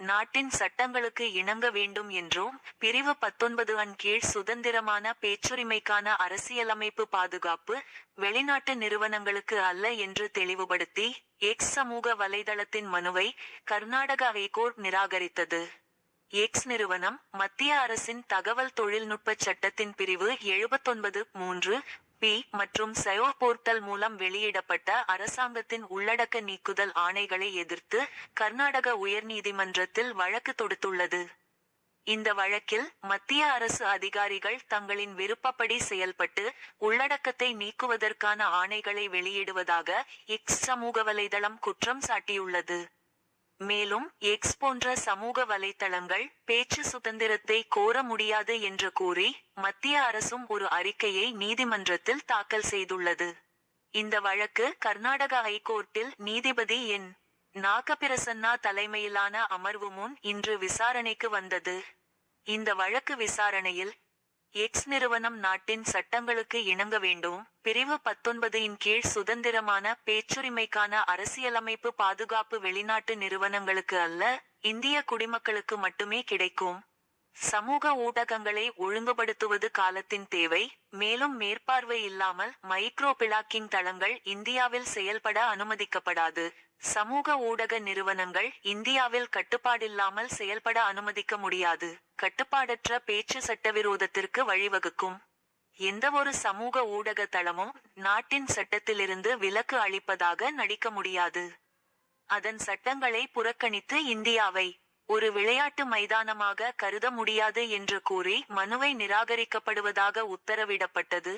நாட்டின் சட்டங்களுக்கு இணங்க வேண்டும் என்றும் பிரிவு பத்தொன்பது அன் கீழ் சுதந்திரமான பேச்சுரிமைக்கான அரசியலமைப்பு பாதுகாப்பு வெளிநாட்டு நிறுவனங்களுக்கு அல்ல என்று தெளிவுபடுத்தி எக்ஸ் சமூக வலைதளத்தின் மனுவை கர்நாடக ஹைகோர்ட் நிராகரித்தது. எக்ஸ் நிறுவனம் மத்திய அரசின் தகவல் தொழில்நுட்ப சட்டத்தின் பிரிவு எழுபத்தொன்பது மூன்று பி மற்றும் சயோ போர்ட்டல் மூலம் வெளியிடப்பட்ட அரசாங்கத்தின் உள்ளடக்க நீக்குதல் ஆணைகளை எதிர்த்து கர்நாடக உயர்நீதிமன்றத்தில் வழக்கு தொடுத்துள்ளது. இந்த வழக்கில் மத்திய அரசு அதிகாரிகள் தங்களின் விருப்பப்படி செயல்பட்டு உள்ளடக்கத்தை நீக்குவதற்கான ஆணைகளை வெளியிடுவதாக எக்ஸ் சமூக வலைதளம் குற்றம் சாட்டியுள்ளது. மேலும் எக்ஸ் போன்ற சமூக வலைத்தளங்கள் பேச்சு சுதந்திரத்தை கோர முடியாது என்று கூறி மத்திய அரசும் ஒரு அறிக்கையை நீதிமன்றத்தில் தாக்கல் செய்துள்ளது. இந்த வழக்கு கர்நாடக ஹைகோர்ட்டில் நீதிபதி என். நாகபிரசன்னா தலைமையிலான அமர்வு முன் இன்று விசாரணைக்கு வந்தது. இந்த வழக்கு விசாரணையில் எக்ஸ் நிறுவனம் நாட்டின் சட்டங்களுக்கு இணங்க வேண்டும். பிரிவு பத்தொன்பதின் கீழ் சுதந்திரமான பேச்சுரிமைக்கான அரசியலமைப்பு பாதுகாப்பு வெளிநாட்டு நிறுவனங்களுக்கு அல்ல இந்திய குடிமக்களுக்கு மட்டுமே கிடைக்கும். சமூக ஊடகங்களை ஒழுங்குபடுத்துவது காலத்தின் தேவை. மேலும் மேற்பார்வை இல்லாமல் மைக்ரோ பிளாக்கிங் தளங்கள் இந்தியாவில் செயல்பட அனுமதிக்கப்படாது. சமூக ஊடக நிறுவனங்கள் இந்தியாவில் கட்டுப்பாடில்லாமல் செயல்பட அனுமதிக்க முடியாது. கட்டுப்பாடற்ற பேச்சு சட்டவிரோதத்திற்கு வழிவகுக்கும். எந்தவொரு சமூக ஊடக தளமும் நாட்டின் சட்டத்திலிருந்து விலக்கு அளிப்பதாக நடிக்க முடியாது. அதன் சட்டங்களை புறக்கணித்து இந்தியாவை ஒரு விளையாட்டு மைதானமாக கருத முடியாது என்று கூறி மனுவை நிராகரிக்கப்படுவதாக உத்தரவிடப்பட்டது.